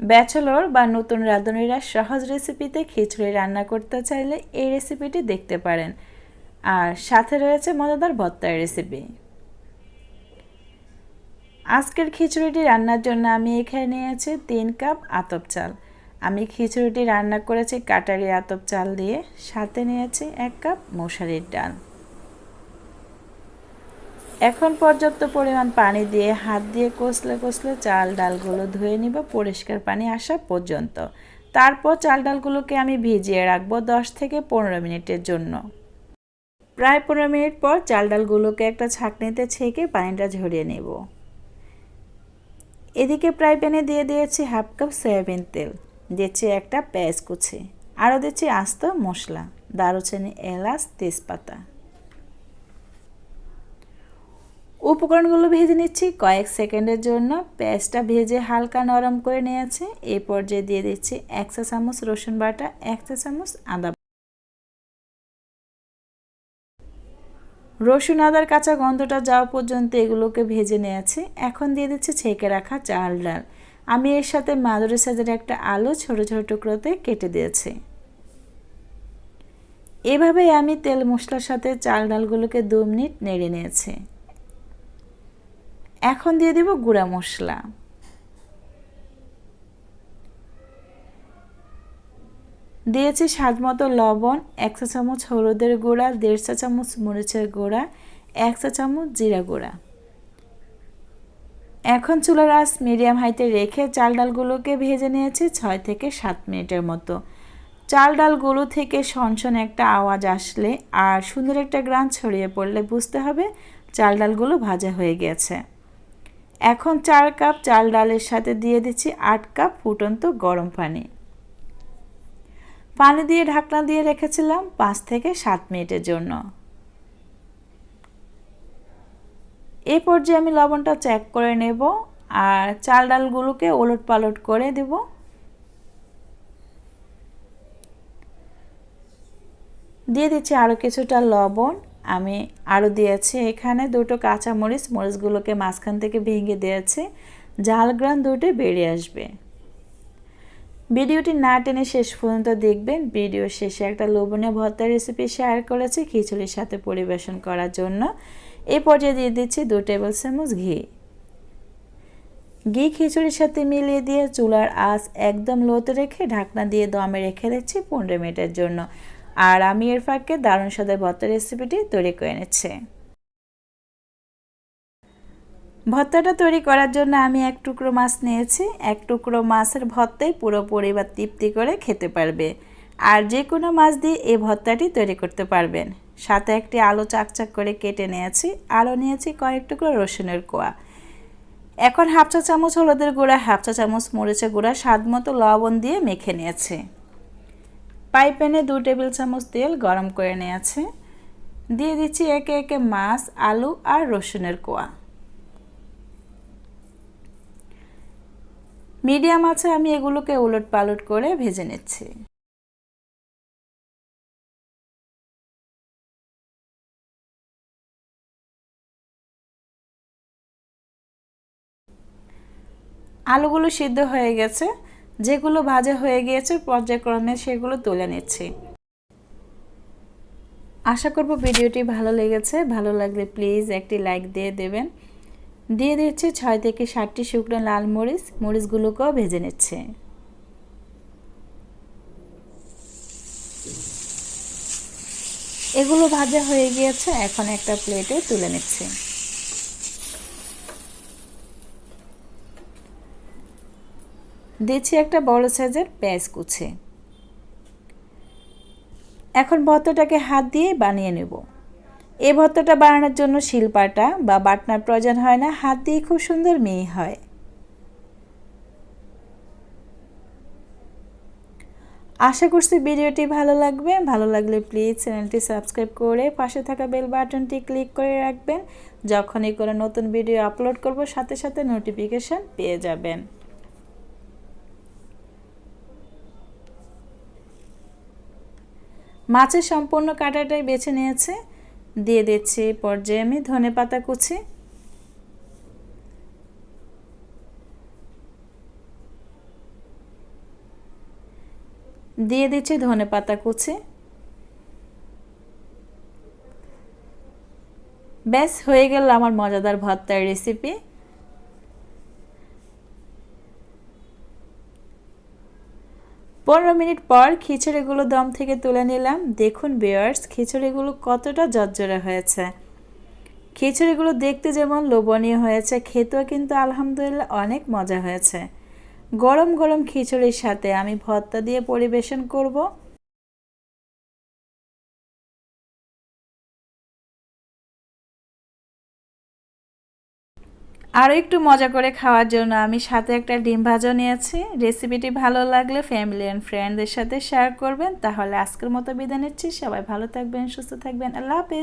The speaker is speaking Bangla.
ব্যাচেলর বা নতুন রাঁধুনিরা সহজ রেসিপিতে খিচুড়ি রান্না করতে চাইলে এই রেসিপিটি দেখতে পারেন। আর সাথে রয়েছে মজাদার ভর্তার রেসিপি আজকের খিচুড়িটি রান্নার জন্য আমি এখানে নিয়েছি তিন কাপ আতপ চাল। আমি খিচুড়িটি রান্না করেছি কাটারি আতপ চাল দিয়ে, সাথে নিয়েছি এক কাপ মশারির ডাল। এখন পর্যাপ্ত পরিমাণ পানি দিয়ে হাত দিয়ে কষলে কষলে চাল ডালগুলো ধুয়ে নিব পরিষ্কার পানি আসা পর্যন্ত। তারপর চাল ডালগুলোকে আমি ভিজিয়ে রাখব দশ থেকে পনেরো মিনিটের জন্য। প্রায় পনেরো মিনিট পর চাল ডালগুলোকে একটা ছাঁকনিতে ছেঁকে পানিটা ঝরিয়ে নেব। এদিকে প্রায় প্যানে দিয়ে দিয়েছি হাফ কাপ সয়াবিন তেল, দিচ্ছি একটা পেঁয়াজ কুচি, আরও দিচ্ছি আস্ত মশলা, দারুচিনি, এলাচ, তেজপাতা। উপকরণগুলো ভেজে নিচ্ছি। কয়েক সেকেন্ডের জন্য পেঁয়াজটা ভেজে হালকা নরম করে নিয়েছে। এই পর্যায়ে দিয়ে দিচ্ছি এক চা চামচ রসুন বাটা, এক চা চামচ আদা রসুন, আদার কাঁচা গন্ধটা যাওয়া পর্যন্ত এগুলোকে ভেজে নিয়েছি। এখন দিয়ে দিচ্ছি ছেঁকে রাখা চাল ডাল। আমি এর সাথে মাদুরি সাজের একটা আলু ছোট ছোট টুকরোতে কেটে দিয়েছি। এভাবে আমি তেল মশলার সাথে চাল ডালগুলোকে দু মিনিট নেড়ে নিয়েছি। এখন দিয়ে দেব গুঁড়া মশলা। দিয়েছি স্বাদ মতো লবণ, এক চা চামচ হলুদের গুঁড়া, দেড় চা চামচ মরিচের গুঁড়া, এক চা চামচ জিরা গুঁড়া। এখন চুলার আঁচ মিডিয়াম হাইতে রেখে চাল ডালগুলোকে ভেজে নিয়েছি ছয় থেকে সাত মিনিটের মতো। চাল ডালগুলো থেকে সনসন একটা আওয়াজ আসলে আর সুন্দর একটা গ্রান ছড়িয়ে পড়লে বুঝতে হবে চাল ডালগুলো ভাজা হয়ে গেছে। এখন চার কাপ চাল ডালের সাথে দিয়ে দিচ্ছি আট কাপ ফুটন্ত গরম পানি। পানি দিয়ে ঢাকনা দিয়ে রেখেছিলাম পাঁচ থেকে সাত মিনিটের জন্য। এই পর্যায়ে আমি লবণটা চেক করে নেব আর চাল ডালগুলোকে ওলট পালট করে দেব। দিয়ে দিচ্ছি আরও কিছুটা লবণ। আমি আরও দিয়েছি। এখানে দুটো কাঁচা মরিচ মরিচগুলোকে মাঝখান থেকে ভেঙে দিয়েছি। ঝাল গ্রান দুটো বেরিয়ে আসবে। ভিডিওটি না টেনে শেষ পর্যন্ত দেখবেন। ভিডিও শেষে একটা লোভনীয় ভর্তার রেসিপি শেয়ার করেছি খিচুড়ির সাথে পরিবেশন করার জন্য। এই পর্যায়ে দিয়ে দিচ্ছি দু টেবিল চামচ ঘি। ঘি খিচুড়ির সাথে মিলিয়ে দিয়ে চুলার আঁচ একদম লোতে রেখে ঢাকনা দিয়ে দমে রেখে দিচ্ছি পনেরো মিনিটের জন্য। আর আমি এর ফাঁকে দারুণ স্বাদের ভর্তার রেসিপিটি তৈরি করে নিচ্ছি ভর্তাটা তৈরি করার জন্য আমি এক টুকরো মাছ নিয়েছি। এক টুকরো মাছের ভর্তাই পুরো পরিবার তৃপ্তি করে খেতে পারবে। আর যে কোনো মাছ দিয়ে এই ভর্তাটি তৈরি করতে পারবেন। সাথে একটি আলু চাকচাক করে কেটে নিয়েছি। আলু নিয়েছি কয়েক টুকরো রসুনের কোয়া। এখন হাফ চা চামচ হলুদের গুঁড়া, হাফ চা চামচ মরিচের গুঁড়া, স্বাদ মতো লবণ দিয়ে মেখে নিয়েছি। পাই প্যানে দু টেবিল চামচ তেল গরম করে নিয়েছে। দিয়ে দিচ্ছি একে একে মাছ, আলু আর রসুনের কোয়া। মিডিয়াম আছে, আমি এগুলোকে উলট পালট করে ভেজে নিচ্ছি। আলুগুলো সিদ্ধ হয়ে গেছে। যেগুলো ভাজা হয়ে গিয়েছে, পর্যায়ক্রমে সেগুলো তুলে নিচ্ছি। আশা করব ভিডিওটি ভালো লেগেছে। ভালো লাগলে প্লিজ একটি লাইক দিয়ে দেবেন। দিয়ে দিচ্ছে ছয় থেকে ষাটটি শুকনো লাল মরিচ। মরিচগুলোকেও ভেজে নিচ্ছে। এগুলো ভাজা হয়ে গিয়েছে, এখন একটা প্লেটে তুলে নিচ্ছে। দিচ্ছি একটা বড় সাইজের পেঁয়াজ কুচে। এখন ভর্তাটাকে হাত দিয়ে বানিয়ে নেব। এই ভর্তাটা বানানোর জন্য শিলপাটা বা বাটনার প্রয়োজন হয় না, হাত দিয়ে খুব সুন্দর মেয়ে হয়। আশা করছি ভিডিওটি ভালো লাগবে। ভালো লাগলে প্লিজ চ্যানেলটি সাবস্ক্রাইব করে পাশে থাকা বেল বাটনটি ক্লিক করে রাখবেন। যখনই কোনো নতুন ভিডিও আপলোড করব, সাথে সাথে নোটিফিকেশান পেয়ে যাবেন। মাছের সম্পূর্ণ কাঁটাটাই বেছে নিয়েছে। দিয়ে দিচ্ছি পর্যায়ে আমি ধনে পাতা কুচি। দিয়ে দিচ্ছি ধনে পাতা কুচি। ব্যাস, হয়ে গেল আমার মজাদার ভর্তার রেসিপি পনেরো মিনিট পর খিচুড়িগুলো দম থেকে তুলে নিলাম। দেখুন বেয়ার্স খিচুড়িগুলো কতটা জর্জরে হয়েছে। খিচুড়িগুলো দেখতে যেমন লোভনীয় হয়েছে, খেতেও কিন্তু আলহামদুলিল্লাহ অনেক মজা হয়েছে। গরম গরম খিচুড়ির সাথে আমি ভর্তা দিয়ে পরিবেশন করব। আরও একটু মজা করে খাওয়ার জন্য আমি সাথে একটা ডিম ভাজা নিয়েছি। রেসিপিটি ভালো লাগলে ফ্যামিলি অ্যান্ড ফ্রেন্ডদের সাথে শেয়ার করবেন। তাহলে আজকের মতো বিদায় নিচ্ছি। সবাই ভালো থাকবেন, সুস্থ থাকবেন। আল্লাহ